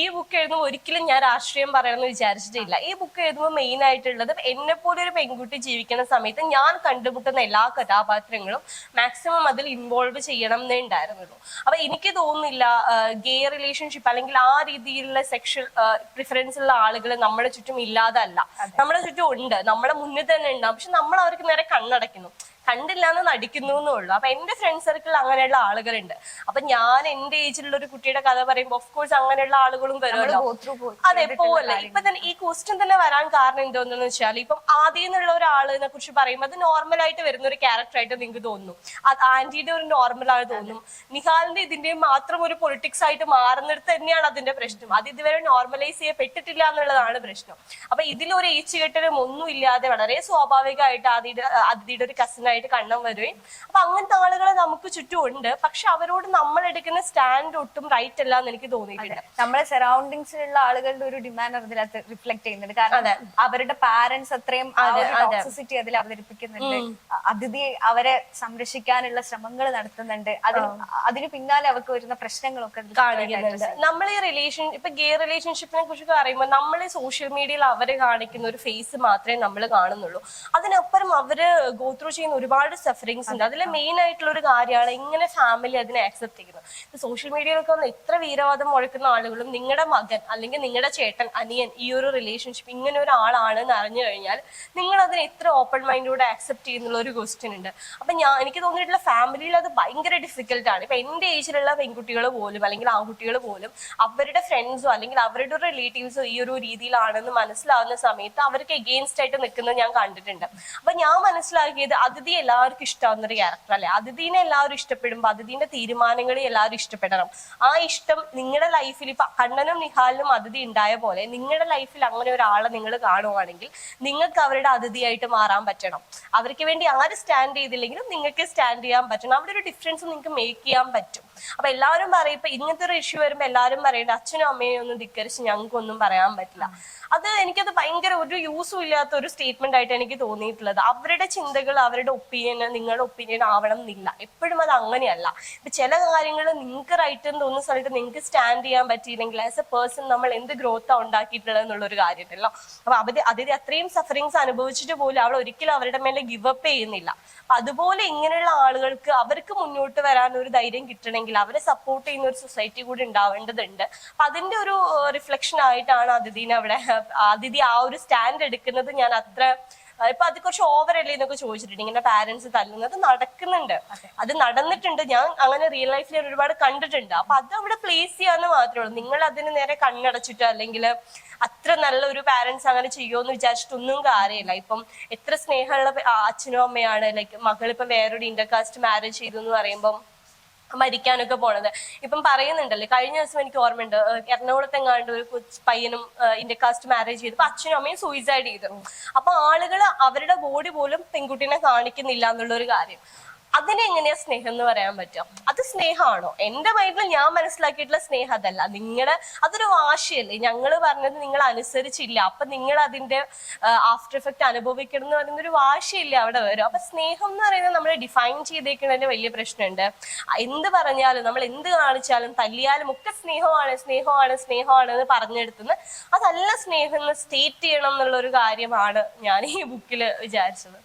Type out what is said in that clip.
ഈ ബുക്ക് എഴുതുമ്പോൾ ഒരിക്കലും ഞാൻ രാഷ്ട്രീയം പറയണമെന്ന് വിചാരിച്ചിട്ടില്ല. ഈ ബുക്ക് എഴുതുമ്പോൾ മെയിൻ ആയിട്ടുള്ളത് എന്നെ പോലെ ഒരു പെൺകുട്ടി ജീവിക്കുന്ന സമയത്ത് ഞാൻ കണ്ടുമുട്ടുന്ന എല്ലാ കഥാപാത്രങ്ങളും മാക്സിമം അതിൽ ഇൻവോൾവ് ചെയ്യണം എന്നേ ഉണ്ടായിരുന്നുള്ളൂ. അപ്പൊ എനിക്ക് തോന്നുന്നില്ല ഗേ റിലേഷൻഷിപ്പ് അല്ലെങ്കിൽ ആ രീതിയിലുള്ള സെക്ഷൽ പ്രിഫറൻസ് ഉള്ള ആളുകൾ നമ്മുടെ ചുറ്റും ഇല്ലാതല്ല നമ്മുടെ ചുറ്റും ഉണ്ട്. നമ്മുടെ മുന്നിൽ തന്നെ ഉണ്ടാവും പക്ഷെ നമ്മൾ അവർക്ക് നേരെ കണ്ണടയ്ക്കുന്നു. കണ്ടില്ല എന്ന് നടിക്കുന്നു എന്നുള്ളൂ അപ്പൊ എന്റെ ഫ്രണ്ട് സർക്കിളിൽ അങ്ങനെയുള്ള ആളുകളുണ്ട്. അപ്പൊ ഞാൻ എന്റെ ഏജിലുള്ള ഒരു കുട്ടിയുടെ കഥ പറയുമ്പോൾ ഓഫ് കോഴ്സ് അങ്ങനെയുള്ള ആളുകളും വരുമല്ലോ. അതെ പോലെ. ഇപ്പൊ തന്നെ ഈ ക്വസ്റ്റ്യൻ തന്നെ വരാൻ കാരണം എന്തോന്നു വെച്ചാൽ ഇപ്പം ആദ്യം എന്നുള്ള ഒരാളിനെ കുറിച്ച് പറയുമ്പോൾ അത് നോർമൽ ആയിട്ട് വരുന്ന ഒരു ക്യാരക്ടർ ആയിട്ട് നിങ്ങൾക്ക് തോന്നുന്നു അത് ആന്റിയുടെ ഒരു നോർമൽ ആയി തോന്നും. നിഹാലിന്റെ ഇതിന്റെ മാത്രം ഒരു പൊളിറ്റിക്സ് ആയിട്ട് മാറുന്നിടത്ത് തന്നെയാണ് അതിന്റെ പ്രശ്നം. അത് ഇതുവരെ നോർമലൈസ് ചെയ്യപ്പെട്ടിട്ടില്ല എന്നുള്ളതാണ് പ്രശ്നം. അപ്പൊ ഇതിലൊരു ഏച്ചുകെട്ടലും ഒന്നും ഇല്ലാതെ വളരെ സ്വാഭാവികമായിട്ട് ആദിയുടെ അതിഥിയുടെ ഒരു കസിൻ ആയിട്ട് കണ്ണം വരുകയും അപ്പൊ അങ്ങനത്തെ ആളുകൾ നമുക്ക് ചുറ്റും ഉണ്ട് പക്ഷെ അവരോട് നമ്മൾ എടുക്കുന്ന സ്റ്റാൻഡ് ഒട്ടും റൈറ്റ് അല്ല എന്ന് എനിക്ക് തോന്നിയിട്ടുണ്ട് നമ്മളെ സറൗണ്ടിങ്സിലുള്ള ആളുകളുടെ ഒരു ഡിമാൻഡ് അതിനകത്ത് റിഫ്ലക്ട് ചെയ്യുന്നുണ്ട്. കാരണം അവരുടെ പാരന്റ്സ് അത്രയും ടോക്സിസിറ്റി അതിൽ അവതരിപ്പിക്കുന്നുണ്ട്. അതിഥി അതിഥിയെ അവരെ സംരക്ഷിക്കാനുള്ള ശ്രമങ്ങൾ നടത്തുന്നുണ്ട്. അതിന് അതിന് പിന്നാലെ അവർക്ക് വരുന്ന പ്രശ്നങ്ങളൊക്കെ കാണിക്കുന്നുണ്ട്. നമ്മൾ ഈ റിലേഷൻ ഇപ്പൊ ഗേ റിലേഷൻഷിപ്പിനെ കുറിച്ച് പറയുമ്പോൾ നമ്മൾ സോഷ്യൽ മീഡിയയിൽ അവരെ കാണിക്കുന്ന ഒരു ഫേസ് മാത്രമേ നമ്മൾ കാണുന്നുള്ളൂ. അതിനപ്പുറം അവർ ഗോത്രൂ ചെയ്യുന്ന ചെയ്യുന്ന ഒരുപാട് സഫറിങ്സ് ഉണ്ട്. അതിലെ മെയിൻ ആയിട്ടുള്ള ഒരു കാര്യമാണ് ഇങ്ങനെ ഫാമിലി അതിനെ ആക്സെപ്റ്റ് ചെയ്യുന്നത്. ഇപ്പൊ സോഷ്യൽ മീഡിയയിലൊക്കെ വന്ന് എത്ര വീരവാദം മുഴക്കുന്ന ആളുകളും നിങ്ങളുടെ മകൻ അല്ലെങ്കിൽ നിങ്ങളുടെ ചേട്ടൻ അനിയൻ ഈ ഒരു റിലേഷൻഷിപ്പ് ഇങ്ങനെ ഒരാളാണ് എന്ന് അറിഞ്ഞു കഴിഞ്ഞാൽ നിങ്ങൾ അതിനെ എത്ര ഓപ്പൺ മൈൻഡോടെ ആക്സെപ്റ്റ് ചെയ്യുന്നുള്ള ഒരു ക്വസ്റ്റ്യൻ ഉണ്ട്. അപ്പൊ ഞാൻ എനിക്ക് തോന്നിയിട്ടുള്ള ഫാമിലിയിൽ അത് ഭയങ്കര ഡിഫിക്കൽട്ട് ആണ്. ഇപ്പൊ എന്റെ ഏജിലുള്ള പെൺകുട്ടികൾ പോലും അല്ലെങ്കിൽ ആൺകുട്ടികൾ പോലും അവരുടെ ഫ്രണ്ട്സോ അല്ലെങ്കിൽ അവരുടെ റിലേറ്റീവ്സോ ഈ ഒരു രീതിയിലാണെന്ന് മനസ്സിലാവുന്ന സമയത്ത് അവർക്ക് എഗെയിൻസ്റ്റ് ആയിട്ട് നിൽക്കുന്നത് ഞാൻ കണ്ടിട്ടുണ്ട്. അപ്പൊ ഞാൻ മനസ്സിലാക്കിയത് അതിഥി എല്ലാവർക്കും ഇഷ്ടാവുന്ന ഒരു ക്യാരക്ടർ അല്ലെ? അതിഥീനെ എല്ലാവരും ഇഷ്ടപ്പെടുമ്പോൾ അതിഥീന്റെ തീരുമാനങ്ങളെ എല്ലാവരും ഇഷ്ടപ്പെടണം. ആ ഇഷ്ടം നിങ്ങളുടെ ലൈഫിൽ ഇപ്പൊ കണ്ണനും നിഹാലിനും അതിഥി ഉണ്ടായ പോലെ നിങ്ങളുടെ ലൈഫിൽ അങ്ങനെ ഒരാളെ നിങ്ങൾ കാണുവാണെങ്കിൽ നിങ്ങൾക്ക് അവരുടെ അതിഥിയായിട്ട് മാറാൻ പറ്റണം. അവർക്ക് വേണ്ടി ആര് സ്റ്റാൻഡ് ചെയ്തില്ലെങ്കിലും നിങ്ങൾക്ക് സ്റ്റാൻഡ് ചെയ്യാൻ പറ്റണം. അവിടെ ഒരു ഡിഫറൻസ് നിങ്ങൾക്ക് മേക്ക് ചെയ്യാൻ പറ്റും. അപ്പൊ എല്ലാവരും പറയും ഇപ്പൊ ഇങ്ങനത്തെ ഒരു ഇഷ്യൂ വരുമ്പോൾ എല്ലാവരും പറയേണ്ട അച്ഛനും അമ്മയും ഒന്നും ധിക്കരിച്ച് ഞങ്ങൾക്കൊന്നും പറയാൻ പറ്റില്ല. അത് എനിക്കത് ഭയങ്കര ഒരു യൂസും ഇല്ലാത്ത ഒരു സ്റ്റേറ്റ്മെന്റ് ആയിട്ട് എനിക്ക് തോന്നിയിട്ടുള്ളത്. അവരുടെ ചിന്തകൾ അവരുടെ ഒപ്പീനിയൻ നിങ്ങളുടെ ഒപ്പീനിയൻ ആവണം എന്നില്ല. എപ്പോഴും അത് അങ്ങനെയല്ല. ഇപ്പൊ ചില കാര്യങ്ങൾ നിങ്ങൾക്ക് റൈറ്റ് എന്ന് തോന്നുന്ന സ്ഥലത്ത് നിങ്ങൾക്ക് സ്റ്റാൻഡ് ചെയ്യാൻ പറ്റിയില്ലെങ്കിൽ ആസ് എ പേഴ്സൺ നമ്മൾ എന്ത് ഗ്രോത്ത് ഉണ്ടാക്കിയിട്ടുള്ളത് എന്നുള്ളൊരു കാര്യമുണ്ടല്ലോ. അപ്പൊ അവർ അതിൽ അത്രയും സഫറിങ്സ് അനുഭവിച്ചിട്ട് പോലും അവൾ ഒരിക്കലും അവരുടെ മേലെ ഗിവ് അപ്പ് ചെയ്യുന്നില്ല. അപ്പൊ അതുപോലെ ഇങ്ങനെയുള്ള ആളുകൾക്ക് അവർക്ക് മുന്നോട്ട് വരാൻ ഒരു ധൈര്യം കിട്ടണമെങ്കിൽ അവരെ സപ്പോർട്ട് ചെയ്യുന്ന ഒരു സൊസൈറ്റി കൂടി ഉണ്ടാവേണ്ടതുണ്ട്. അപ്പൊ അതിന്റെ ഒരു റിഫ്ലക്ഷൻ ആയിട്ടാണ് അതിഥിനെ അവിടെ അതിഥി ആ ഒരു സ്റ്റാൻഡ് എടുക്കുന്നത്. ഞാൻ അത്ര ഇപ്പൊ അത് കുറച്ച് ഓവർ അല്ലേ എന്നൊക്കെ ചോദിച്ചിട്ടുണ്ട്. ഇങ്ങനെ പാരന്റ്സ് തല്ലുന്നത് നടക്കുന്നുണ്ട്. അത്. നടന്നിട്ടുണ്ട്. ഞാൻ അങ്ങനെ റിയൽ ലൈഫിൽ ഒരുപാട് കണ്ടിട്ടുണ്ട്. അപ്പൊ അത് അവിടെ പ്ലേസ് ചെയ്യാന്ന് മാത്രമേ ഉള്ളൂ. നിങ്ങൾ അതിന് നേരെ കണ്ണടച്ചിട്ട് അല്ലെങ്കിൽ അത്ര നല്ല ഒരു പാരന്റ്സ് അങ്ങനെ ചെയ്യുമെന്ന് വിചാരിച്ചിട്ടൊന്നും കാര്യമില്ല. ഇപ്പം എത്ര സ്നേഹമുള്ള അച്ഛനും അമ്മയാണ് ലൈക്ക് മകൾ ഇപ്പൊ വേറൊരു ഇന്റർകാസ്റ്റ് മാരേജ് ചെയ്തു എന്ന് പറയുമ്പം മരിക്കാനൊക്കെ പോണത്. ഇപ്പം പറയുന്നുണ്ടല്ലേ കഴിഞ്ഞ ദിവസം എനിക്ക് ഓർമ്മയുണ്ട് എറണാകുളത്ത് എങ്ങാണ്ട് ഒരു കൊച്ച് പയ്യനും ഇന്റർകാസ്റ്റ് മാരേജ് ചെയ്തു. അപ്പൊ അച്ഛനും അമ്മയും സൂയിസൈഡ് ചെയ്തു അപ്പൊ ആളുകൾ അവരുടെ ബോഡി പോലും പെൺകുട്ടീനെ കാണിക്കുന്നില്ല എന്നുള്ള ഒരു കാര്യം. അതിനെങ്ങനെയാ സ്നേഹം എന്ന് പറയാൻ പറ്റും അത് സ്നേഹമാണോ? എന്റെ മൈൻഡിൽ ഞാൻ മനസ്സിലാക്കിയിട്ടുള്ള സ്നേഹം അതല്ല. നിങ്ങളുടെ അതൊരു വാശിയല്ലേ? ഞങ്ങൾ പറഞ്ഞത് നിങ്ങൾ അനുസരിച്ചില്ല. അപ്പൊ നിങ്ങൾ അതിന്റെ ആഫ്റ്റർ എഫക്ട് അനുഭവിക്കണം എന്ന് പറയുന്ന ഒരു വാശിയില്ല അവിടെ വരും. അപ്പൊ സ്നേഹം എന്ന് പറയുന്നത് നമ്മൾ ഡിഫൈൻ ചെയ്തേക്കുന്നതിന് വലിയ പ്രശ്നമുണ്ട്. എന്ത് പറഞ്ഞാലും നമ്മൾ എന്ത് കാണിച്ചാലും തല്ലിയാലും ഒക്കെ സ്നേഹമാണ് സ്നേഹമാണ് സ്നേഹമാണ് എന്ന് പറഞ്ഞെടുത്തുനിന്ന് അതല്ല സ്നേഹം എന്ന് സ്റ്റേറ്റ് ചെയ്യണം എന്നുള്ള ഒരു കാര്യമാണ് ഞാൻ ഈ ബുക്കിൽ വിചാരിച്ചത്.